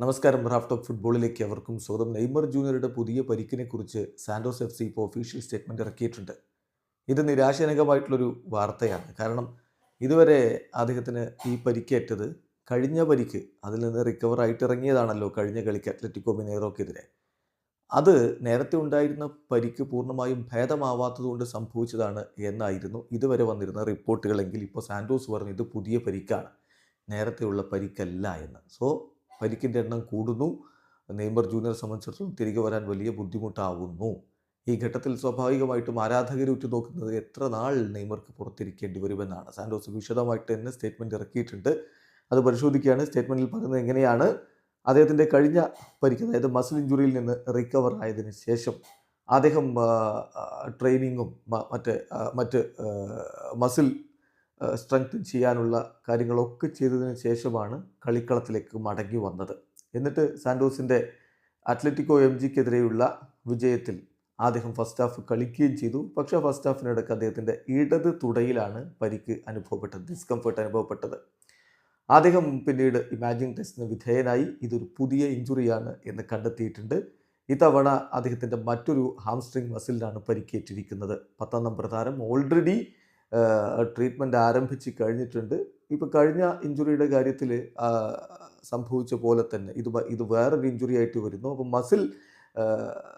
നമസ്കാരം. Raft of ഫുട്ബോളിലേക്ക് അവർക്കും സ്വാഗതം. നെയ്മർ ജൂനിയറുടെ പുതിയ പരിക്കിനെ കുറിച്ച് സാന്റോസ് എഫ് സി ഇപ്പോൾ ഒഫീഷ്യൽ സ്റ്റേറ്റ്മെന്റ് ഇറക്കിയിട്ടുണ്ട്. ഇത് നിരാശജനകമായിട്ടുള്ളൊരു വാർത്തയാണ്. കാരണം ഇതുവരെ അദ്ദേഹത്തിന് ഈ പരിക്കേറ്റത് കഴിഞ്ഞ പരിക്ക് അതിൽ നിന്ന് റിക്കവർ ആയിട്ട് ഇറങ്ങിയതാണല്ലോ കഴിഞ്ഞ കളിക്ക് അത്ലറ്റിക്കോ മിനേറോക്കെതിരെ. അത് നേരത്തെ ഉണ്ടായിരുന്ന പരിക്ക് പൂർണമായും ഭേദമാവാത്തതുകൊണ്ട് സംഭവിച്ചതാണ് എന്നായിരുന്നു ഇതുവരെ വന്നിരുന്ന റിപ്പോർട്ടുകളെങ്കിൽ ഇപ്പോൾ സാന്റോസ് പറഞ്ഞു ഇത് പുതിയ പരിക്കാണ്. നേരത്തെയുള്ള പരിക്കല്ല എന്ന്. സോ പരിക്കിന്റെ എണ്ണം കൂടുന്നു. നെയ്മർ ജൂനിയർ സംബന്ധിച്ചിടത്തോളം തിരികെ വരാൻ വലിയ ബുദ്ധിമുട്ടാവുന്നു. ഈ ഘട്ടത്തിൽ സ്വാഭാവികമായിട്ടും ആരാധകർ ഉറ്റുനോക്കുന്നത് എത്ര നാൾ നെയ്മർക്ക് പുറത്തിരിക്കേണ്ടി വരുമെന്നാണ്. സാന്റോസ് വിശദമായിട്ട് തന്നെ സ്റ്റേറ്റ്മെന്റ് ഇറക്കിയിട്ടുണ്ട്. അത് പരിശോധിക്കുകയാണ്. സ്റ്റേറ്റ്മെന്റിൽ പറയുന്നത് എങ്ങനെയാണ്? അദ്ദേഹത്തിന്റെ കഴിഞ്ഞ പരിക്ക് അതായത് മസിൽ ഇഞ്ചുറിയിൽ നിന്ന് റിക്കവർ ആയതിന് ശേഷം അദ്ദേഹം ട്രെയിനിങ്ങും മറ്റ് മറ്റ് മസിൽ സ്ട്രെങ്തൻ ചെയ്യാനുള്ള കാര്യങ്ങളൊക്കെ ചെയ്തതിന് ശേഷമാണ് കളിക്കളത്തിലേക്ക് മടങ്ങി വന്നത്. എന്നിട്ട് സാൻഡോസിന്റെ അത്ലറ്റിക്കോ എം ജിക്കെതിരെയുള്ള വിജയത്തിൽ അദ്ദേഹം ഫസ്റ്റ് ഹാഫ് കളിക്കുകയും ചെയ്തു. പക്ഷേ ഫസ്റ്റ് ഹാഫിനിടയ്ക്ക് അദ്ദേഹത്തിന്റെ ഇടത് തുടയിലാണ് പരിക്ക് അനുഭവപ്പെട്ടത് ഡിസ്കംഫർട്ട് അനുഭവപ്പെട്ടത്. അദ്ദേഹം പിന്നീട് ഇമാജിൻ ടെസ്റ്റിന് വിധേയനായി. ഇതൊരു പുതിയ ഇഞ്ചുറിയാണ് എന്ന് കണ്ടെത്തിയിട്ടുണ്ട്. ഇത്തവണ അദ്ദേഹത്തിന്റെ മറ്റൊരു ഹാംസ്ട്രിങ് മസിലിനാണ് പരിക്കേറ്റിരിക്കുന്നത്. പത്താം നമ്പർ താരം. ഓൾറെഡി ട്രീറ്റ്മെന്റ് ആരംഭിച്ച് കഴിഞ്ഞിട്ടുണ്ട്. ഇപ്പോൾ കഴിഞ്ഞ ഇഞ്ചുറിയുടെ കാര്യത്തിൽ സംഭവിച്ച പോലെ തന്നെ ഇത് ഇത് വേറൊരു ഇഞ്ചുറി ആയിട്ട് വരുന്നു. അപ്പോൾ മസിൽ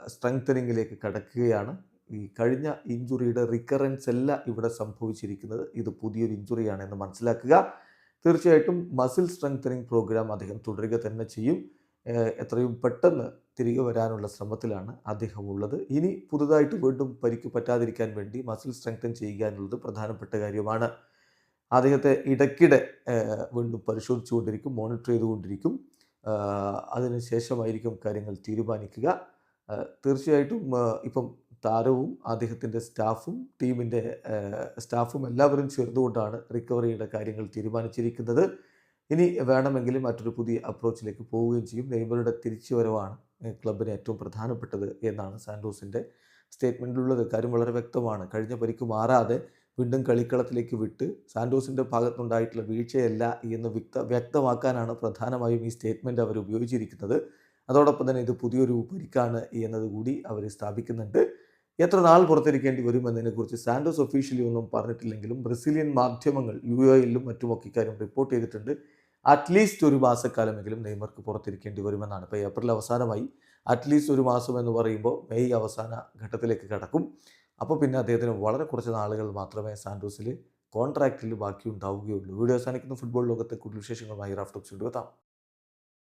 സ്ട്രെങ്തനിങ്ങിലേക്ക് കടക്കുകയാണ്. ഈ കഴിഞ്ഞ ഇഞ്ചുറിയുടെ റിക്കറൻസ് അല്ല ഇവിടെ സംഭവിച്ചിരിക്കുന്നത്. ഇത് പുതിയൊരു ഇഞ്ചുറിയാണ് എന്ന് മനസ്സിലാക്കുക. തീർച്ചയായിട്ടും മസിൽ സ്ട്രെങ്തനിങ് പ്രോഗ്രാം അദ്ദേഹം തുടരുക തന്നെ ചെയ്യും. എത്രയും പെട്ടെന്ന് തിരികെ വരാനുള്ള ശ്രമത്തിലാണ് അദ്ദേഹം ഉള്ളത് ഇനി പുതുതായിട്ട് വീണ്ടും പരിക്ക് പറ്റാതിരിക്കാൻ വേണ്ടി മസിൽ സ്ട്രെങ്തൻ ചെയ്യുക എന്നുള്ളത് പ്രധാനപ്പെട്ട കാര്യമാണ്. അദ്ദേഹത്തെ ഇടയ്ക്കിടെ വീണ്ടും പരിശോധിച്ചുകൊണ്ടിരിക്കും മോണിറ്റർ ചെയ്തുകൊണ്ടിരിക്കും. അതിനുശേഷമായിരിക്കും കാര്യങ്ങൾ തീരുമാനിക്കുക. തീർച്ചയായിട്ടും ഇപ്പം താരവും അദ്ദേഹത്തിന്റെ സ്റ്റാഫും ടീമിന്റെ സ്റ്റാഫും എല്ലാവരും ചേർന്നുകൊണ്ടാണ് റിക്കവറിയുടെ കാര്യങ്ങൾ തീരുമാനിച്ചിരിക്കുന്നത്. ഇനി വേണമെങ്കിൽ മറ്റൊരു പുതിയ അപ്രോച്ചിലേക്ക് പോവുകയും ചെയ്യും. നെയ്മറുടെ തിരിച്ചുവരവാണ് വരവാണ് ക്ലബിന് ഏറ്റവും പ്രധാനപ്പെട്ടത് എന്നാണ് സാൻഡോസിന്റെ സ്റ്റേറ്റ്മെന്റിലുള്ളത് കാര്യം വളരെ വ്യക്തമാണ്. കഴിഞ്ഞ പരിക്ക് മാറാതെ വീണ്ടും കളിക്കളത്തിലേക്ക് വിട്ട് സാൻഡോസിന്റെ ഭാഗത്തുണ്ടായിട്ടുള്ള വീഴ്ചയല്ല എന്ന് വ്യക്ത വ്യക്തമാക്കാനാണ് പ്രധാനമായും ഈ സ്റ്റേറ്റ്മെന്റ് അവർ ഉപയോഗിച്ചിരിക്കുന്നത്. അതോടൊപ്പം തന്നെ ഇത് പുതിയൊരു പരിക്കാണ് എന്നതുകൂടി അവർ സ്ഥാപിക്കുന്നുണ്ട്. എത്ര നാൾ പുറത്തിരിക്കേണ്ടി വരുമെന്നതിനെക്കുറിച്ച് സാന്റോസ് ഒഫീഷ്യലി ഒന്നും പറഞ്ഞിട്ടില്ലെങ്കിലും ബ്രസീലിയൻ മാധ്യമങ്ങൾ യു എയിലും മറ്റുമൊക്കെ ഇക്കാര്യം റിപ്പോർട്ട് ചെയ്തിട്ടുണ്ട്. അറ്റ്ലീസ്റ്റ് ഒരു മാസക്കാലമെങ്കിലും നെയ്മർക്ക് പുറത്തിരിക്കേണ്ടി വരുമെന്നാണ്. ഇപ്പോൾ ഏപ്രിൽ അവസാനമായി. അറ്റ്ലീസ്റ്റ് ഒരു മാസം എന്ന് പറയുമ്പോൾ മെയ് അവസാന ഘട്ടത്തിലേക്ക് കടക്കും. അപ്പോൾ പിന്നെ അദ്ദേഹത്തിന് വളരെ കുറച്ച് നാളുകൾ മാത്രമേ സാന്റോസിൽ കോൺട്രാക്റ്റിൽ ബാക്കി ഉണ്ടാവുകയുള്ളൂ വീഡിയോ അവസാനിക്കുന്ന. ഫുട്ബോൾ ലോകത്തെ കൂടുതൽ വിശേഷങ്ങളുമായി റാഫ്റ്റോക്സ് കൊണ്ടുവെത്താം